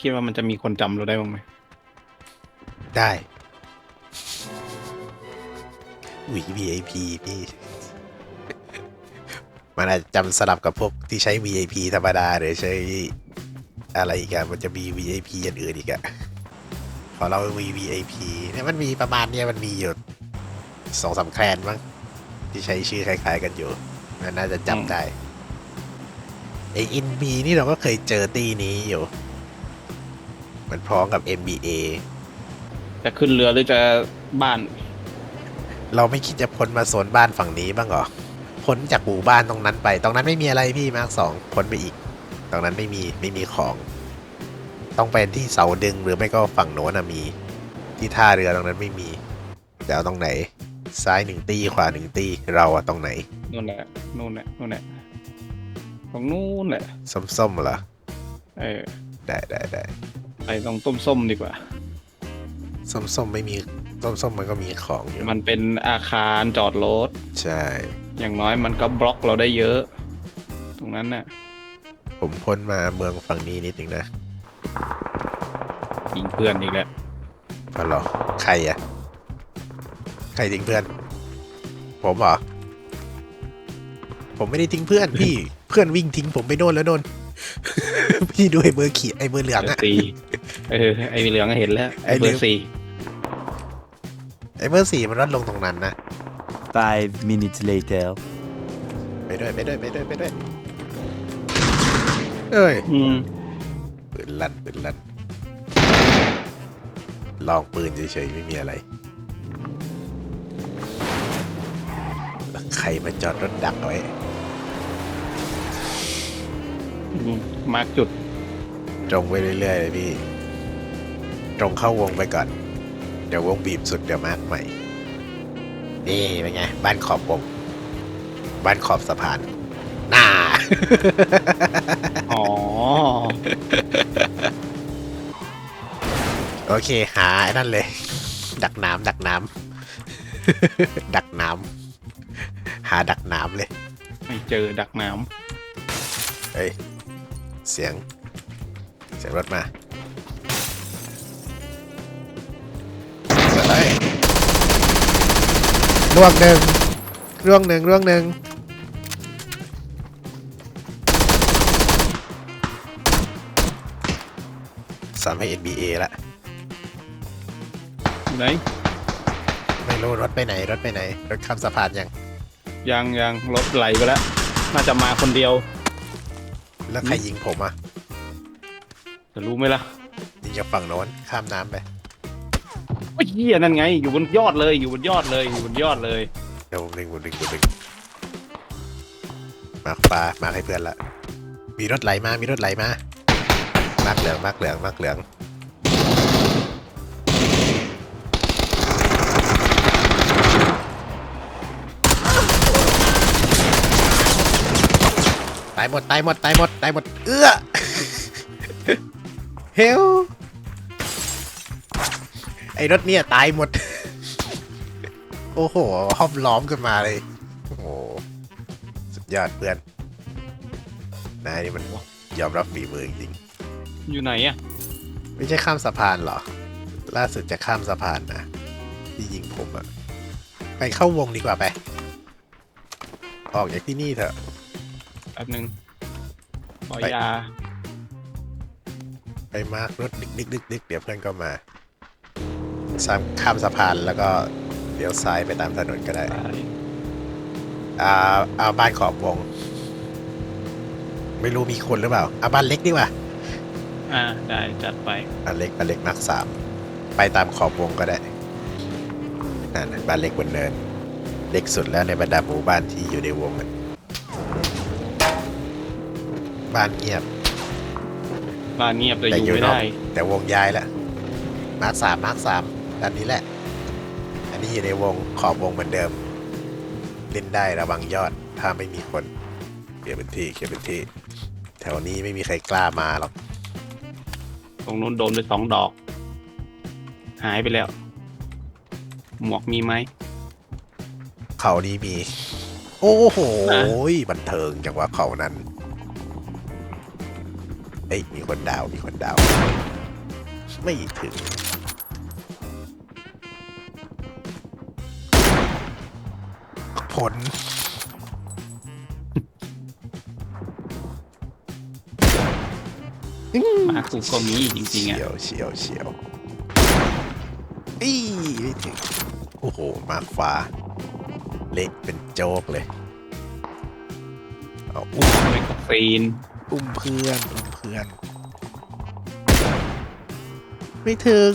คิดว่ามันจะมีคนจำเราได้บ้างไหมได้ หวี VIP พี่ มันอาจจะจำสลับกับพวกที่ใช้ VIP ธรรมดาหรือใช้อะไรอีกอะมันจะมี VIP อันอื่นอีกอะพอเรามี VIP เนี่ยมันมีประมาณเนี้ยมันมีอยู่สองสามแคลนมั้งที่ใช้ชื่อคล้ายๆกันอยู่มันน่าจะจำได้ไออินบีนี่เราก็เคยเจอตีนี้อยู่ มันพร้อมกับ MBA จะขึ้นเรือหรือจะบ้าน เราไม่คิดจะพ้นมาโซนบ้านฝั่งนี้บ้างเหรอ พ้นจากหมู่บ้านตรงนั้นไป ตรงนั้นไม่มีอะไรพี่มาร์คสองพ้นไปอีก ตรงนั้นไม่มีไม่มีของ ต้องเป็นที่เสาดึงหรือไม่ก็ฝั่งโน้นนะมี ที่ท่าเรือตรงนั้นไม่มีแต่เอาตรงไหน ซ้ายหนึ่งตีขวาหนึ่งตีเราอะตรงไหนนู่นแหละนู่นแหละนู่นแหละตรงนู้นแหละส้มๆเหรอเออได้ได้ได้ ไปตรงต้มส้มดีกว่า ส้มๆไม่มีส้มๆมันก็มีของอยู่มันเป็นอาคารจอดรถ ใช่ อย่างน้อยมันก็บล็อกเราได้เยอะ ตรงนั้นน่ะ ผมพ้นมาเมืองฝั่งนี้นิดนึงนะยิงเพื่อนอีกแล้วพอหรอใครอะใครทิ้งเพื่อน ผมเหรอ ผมไม่ได้ทิ้งเพื่อนพี่ เพื่อนวิ่งทิ้งผมไปโดนแล้วโดนพี่ด้วยเบอร์เขียไอ้เบอร์เหลืองเบออะร์สี่ เออไอเหลืองก็เห็นแล้วไอ้ไอเหลืเบองอร์สี่ไอ้เบอร์สี่มันลดลงตรงนั้นนะ Five minutes later. ไปด้วยไปด้วยไปด้วยไปด้วยเอ้ยอืมปืนลั่นปืนลั่นลองปืนเฉยๆไม่มีอะไร ใครมาจอดรถดักไว้อืมมาร์กจุด ตรงไปเรื่อยๆเลยพี่ ตรงเข้าวงไปก่อน เดี๋ยววงบีบสุดเดี๋ยวมาร์กใหม่ นี่เป็นไง บ้านขอบวง บ้านขอบสะพานน่าอ๋อ โอเค หาไอ้นั่นเลย ดักน้ำดักน้ำ ดักน้ำ หาดักน้ำเลย ไม่เจอดักน้เฮ้ย เสียง เสียงรถมา ร่วงหนึ่งร่วงหนึ่งร่วงหนึ่งสามให้ NBA ละำอยู่ไหนไม่รู้รถไปไหน รถไปไหน รถข้ามสะพานยัง ยังยังรถไหลไปแล้ว น่าจะมาคนเดียว แล้วใครยิงผมอะจะรู้ไหมล่ะยิงจากฝั่งโน้นข้ามน้ำไปโอ้ยเฮียนั่นไง อยู่บนยอดเลย อยู่บนยอดเลย อยู่บนยอดเลย เดี๋ยวผมดึงผมดึงผมดึงมาร์คฟ้ามาร์คให้เพื่อนละ มีรถไหลมา มีรถไหลมา มาร์คเหลือง มาร์คเหลือง มาร์คเหลือง ตายหมด ตายหมด ตายหมด ตายหมด เอื้อ เฮล อ้รถเนี่ยตายหมด โอ้โหห้อมล้อมกันมาเลย โอ้โห สุดยอดเพื่อน นายนี่มันยอมรับฝีมือจริงอยู่ไหนอะๆไม่ใช่ข้ามสะพานเหรอ ล่าสุดจะข้ามสะพานนะ ที่ยิงผมอะไปเข้าวงดีกว่าไป ออกจากที่นี่เถอะ แป๊บนึงขอไป ยา ไปมาร์กรถดึกดึกดึกดึกเดี๋ยวเพื่อนก็มาซ้ำ ข้ามสะพานแล้วก็เลี้ยวซ้ายไปตามถนนก็ได้ อ่าเอาบ้านขอบวง ไม่รู้มีคนหรือเปล่าเอาบ้านเล็กดีกว่าอ่าได้จัดไปบ้านเล็กบ้านเล็กมักสามไปตามขอบวงก็ได้นั่นน่ะบ้านเล็กบนเนิน เล็กสุดแล้วในบรรดาหมู่บ้านที่อยู่ในวงอะบ้านเงียบ บ้านเงียบแต่แต่ออยู่ยู่ไม่นอกได้ แต่วงย้ายแล้วมาร์คสามมาร์คสาม ด้านนี้แหละ อันนี้อยู่ในวงขอบวงเหมือนเดิมเล่นได้ระวังยอดถ้าไม่มีคนเคลียร์พื้นที่เคลียร์พื้นที่ แถวนี้ไม่มีใครกล้ามาหรอกตรงนู้นโดนไปสองดอก หายไปแล้ว หมวกมีไหมเขานี้มี โอ้โหอ่บันเทิงจังว่าเขานั้นเอ้ยมีคนดาวมีคนดาว ไม่ถึง ล มากูก็มีจริงๆอะเฉียวเฉียวเฉียวอีไม่ถึงโอ้โห มากฟ้า เละเป็นโจ๊กเลย เอาอุ้มแมกกาซีนอุ้มเพื่อนอุ้มเพื่อน ไม่ถึง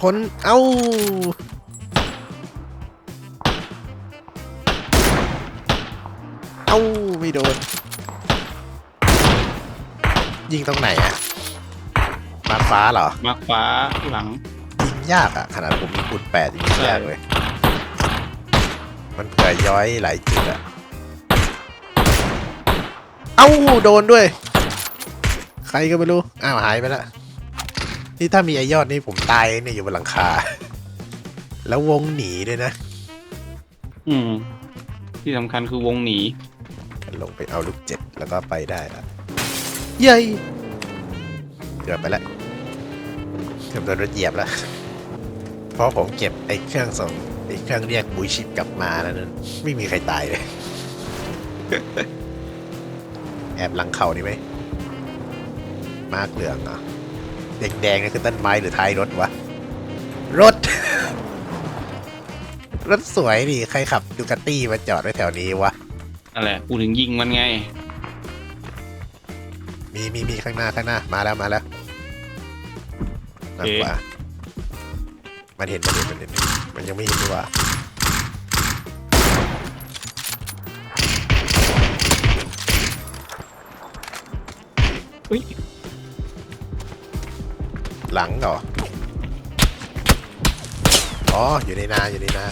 คนเอ้า โดน ยิงตรงไหนอะมาฟ้าเหรอ มาร์คฟ้าหลัง ยิงยากอะขนาดผมมีคูณแปดยิงยากเลย มันเผื่อย้อยหลายจุดอะเอ้าโดนด้วย ใครก็ไม่รู้ อ้าวหายไปละนี่ถ้ามีไอยอดนี่ผมตายเนี่ยอยู่บนหลังคา แล้ววงหนีด้วยนะ อืม ที่สำคัญคือวงหนี ลงไปเอาลูกเจ็ดแล้วก็ไปได้ละเย้ยเกือบไปแล้วเกือบโดนรถเหยียบแล้วเพราะผมเก็บไอ้เครื่องส่งไอ้เครื่องเรียกบุยชิปกลับมาแล้วนั้นไม่มีใครตายเลยแอบหลังเขานี่ไหมมาร์กเหลืองเหรอะแดงๆนี่คือต้นไม้หรือท้ายรถวะรถ รถสวยดิใครขับดูกาตี้มาจอดไว้แถวนี้วะ นั่นแหละกูถึงยิงมันไง มีมีมีข้างหน้าข้างหน้ามาแล้วมาแล้วมากกว่ามันเห็นมันเห็นมันเห็นมันยังไม่เห็นดีกว่าอุ้ยหลังเหรออ๋ออยู่ในนาอยู่ในนา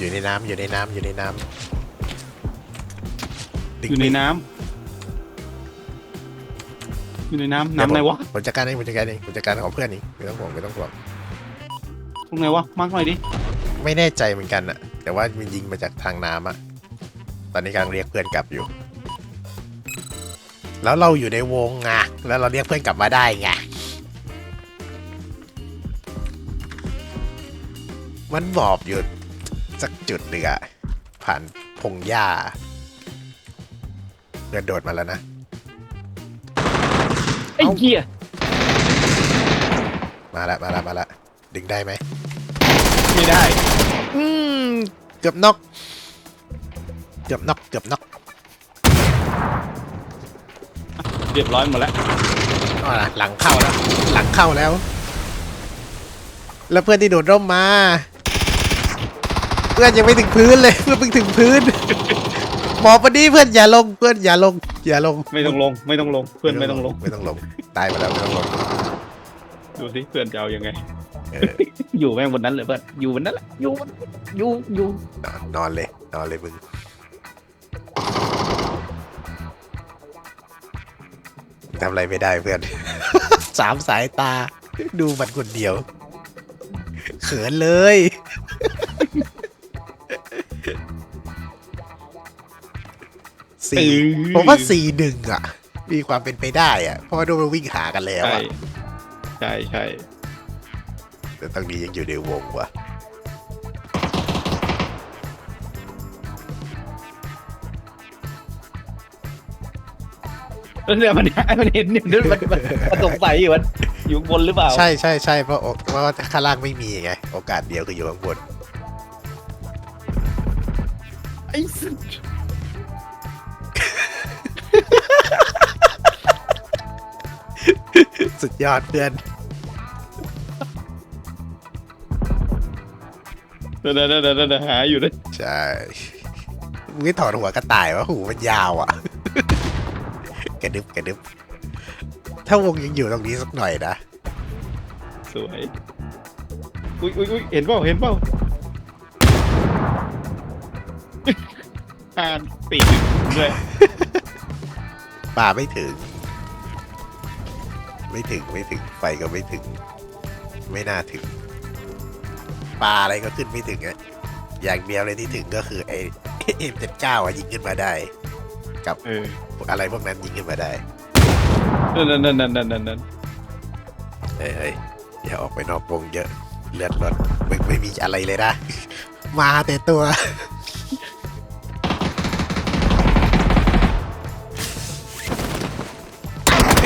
อยู่ในน้ำอยู่ในน้ำอยู่ในน้ำดึงอยู่ในไม่น้ำอยู่ในน้ำน้ำไหนวะผมจัดการเองผมจัดการเองผมจัดการของเพื่อนเองไม่ต้องห่วงไม่ต้องห่วงตรงไหนวะมาร์คหน่อยดิไม่แน่ใจเหมือนกันอะแต่ว่ามันยิงมาจากทางน้ำอะตอนนี้กำลังเรียกเพื่อนกลับอยู่ แล้วเราอยู่ในวงไงแล้วเราเรียกเพื่อนกลับมาได้ไงมันหมอบอยู่ สักจุดหนึ่งอะผ่านพงหญ้าเดินโดดมาแล้วนะ ไอ้เหี้ยมาละมาละมาละดึงได้ไหมไม่ได้ อืมเกือบนอก เกือบนอกเกือบนอกเรียบร้อยหมดแล้วอ๋อหลังเข้าแล้ว หลังเข้าแล้ว แล้วเพื่อนที่โดดร่มมาเพื่อนยังไม่ถึงพื้นเลยเพื่อนเพิ่งถึงพื้นหมอบวันนี้เพื่อนอย่าลงเพื่อนอย่าลงอย่าลงไม่ต้องลงไม่ต้องลงเพื่อนไม่ต้องลง ไม่ต้องลงตายไปแล้วไม่ต้องลงดูสิเพื่อนจะเอายังไงเอออยู่แม่งบนนั้นเลยเพื่อนอยู่บนนั้นแหละอยู่บนอยู่อยู่นอนนอนเลยนอนเลยมึงทำอะไรไม่ได้เพื่อนสามสายตาดูมันคนเดียว เขินเลย สี่ผมว่าสี่หนึ่งอะ มีความเป็นไปได้อะ เพราะว่าโดนมันวิ่งหากันแล้วใช่อะ ใช่ใช่แต่ตรงนี้ยังอยู่ในวงว่ะ แล้วเนี่ยมันมันเห็นเนี่ยมันมันมันมันสงสัยอยู่มันอยู่บนหรือเปล่าใช่ใช่ใช่เพราะเพราะว่าข้างล่างไม่มีไง โอกาสเดียวคืออยู่ข้างบน ไอ้สัส สุดยอดเพื่อนเดี๋ยวเดี๋ยวเดี๋ยวเดี๋ยวหาอยู่เลยใช่มึงไม่ถอดหัวกระต่ายวะหูมันยาวอะ กระดึบกระดึบถ้าวงยังอยู่ตรงนี้สักหน่อยนะ สวย อุ้ยอุ้ยอุ้ยเห็นเปล่าเห็นเปล่าอ่านปีกด้วยป่าไม่ถึง ไม่ถึงไม่ถึงไฟก็ไม่ถึง ไม่น่าถึงปลาอะไรก็ขึ้นไม่ถึงไงอย่างเดียวเลยที่ถึงก็คือไอ้เอ็มเจ็ดเก้าอะยิงขึ้นมาได้ กับเอออะไรพวกนั้นยิงขึ้นมาได้นั่นนั่นนั่นนั่นนั่นนั่นเฮ้ยเฮ้ยอย่าออกไปนอกวงเยอะ เลือดรถไม่ไม่มีอะไรเลยนะ มาแต่ตัว